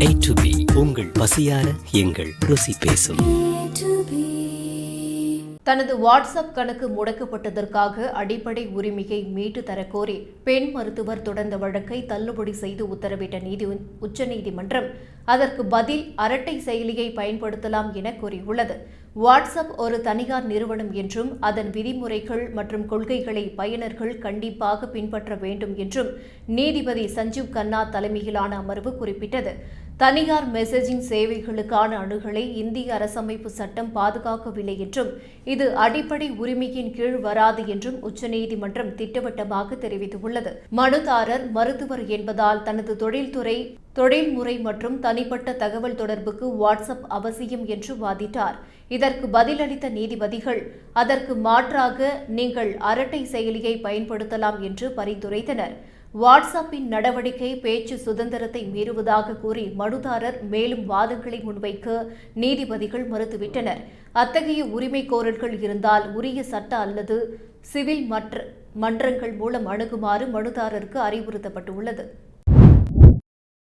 A to be உங்கள் பசியார எங்கள் ருசி பேசும். தனது வாட்ஸ்அப் கணக்கு முடக்கப்பட்டதற்காக அடிப்படை உரிமையை மீட்டு தரக்கோரி பெண் மருத்துவர் தொடர்ந்த வழக்கை தள்ளுபடி செய்து உத்தரவிட்ட நீதி உச்சநீதிமன்றம் அதற்கு பதில் அரட்டை செயலியை பயன்படுத்தலாம் என கூறியுள்ளது. வாட்ஸ்அப் ஒரு தனியார் நிறுவனம் என்றும் அதன் விதிமுறைகள் மற்றும் கொள்கைகளை பயனர்கள் கண்டிப்பாக பின்பற்ற வேண்டும் என்றும் நீதிபதி சஞ்சீவ் கன்னா தலைமையிலான அமர்வு குறிப்பிட்டது. தனியார் மெசேஜிங் சேவைகளுக்கான அணுகலை இந்திய அரசமைப்பு சட்டம் பாதுகாக்கவில்லை என்றும் இது அடிப்படை உரிமையின் கீழ் வராது என்றும் உச்சநீதிமன்றம் திட்டவட்டமாக தெரிவித்துள்ளது. மனுதாரர் மருத்துவர் என்பதால் தனது தொழில்துறை தொழில்முறை மற்றும் தனிப்பட்ட தகவல் தொடர்புக்கு வாட்ஸ்அப் அவசியம் என்று வாதிட்டார். இதற்கு பதிலளித்த நீதிபதிகள் அதற்கு மாற்றாக நீங்கள் அரட்டை செயலியை பயன்படுத்தலாம் என்று பரிந்துரைத்தனர். வாட்ஸ்அப்பின் நடவடிக்கை பேச்சு சுதந்திரத்தை மீறுவதாக கூறி மனுதாரர் மேலும் வாதங்களை முன்வைக்க நீதிபதிகள் மறுத்துவிட்டனர். அத்தகைய உரிமை கோரல்கள் இருந்தால் உரிய சட்ட அல்லது சிவில் மற்ற மன்றங்கள் மூலம் அணுகுமாறு மனுதாரருக்கு அறிவுறுத்தப்பட்டுள்ளது.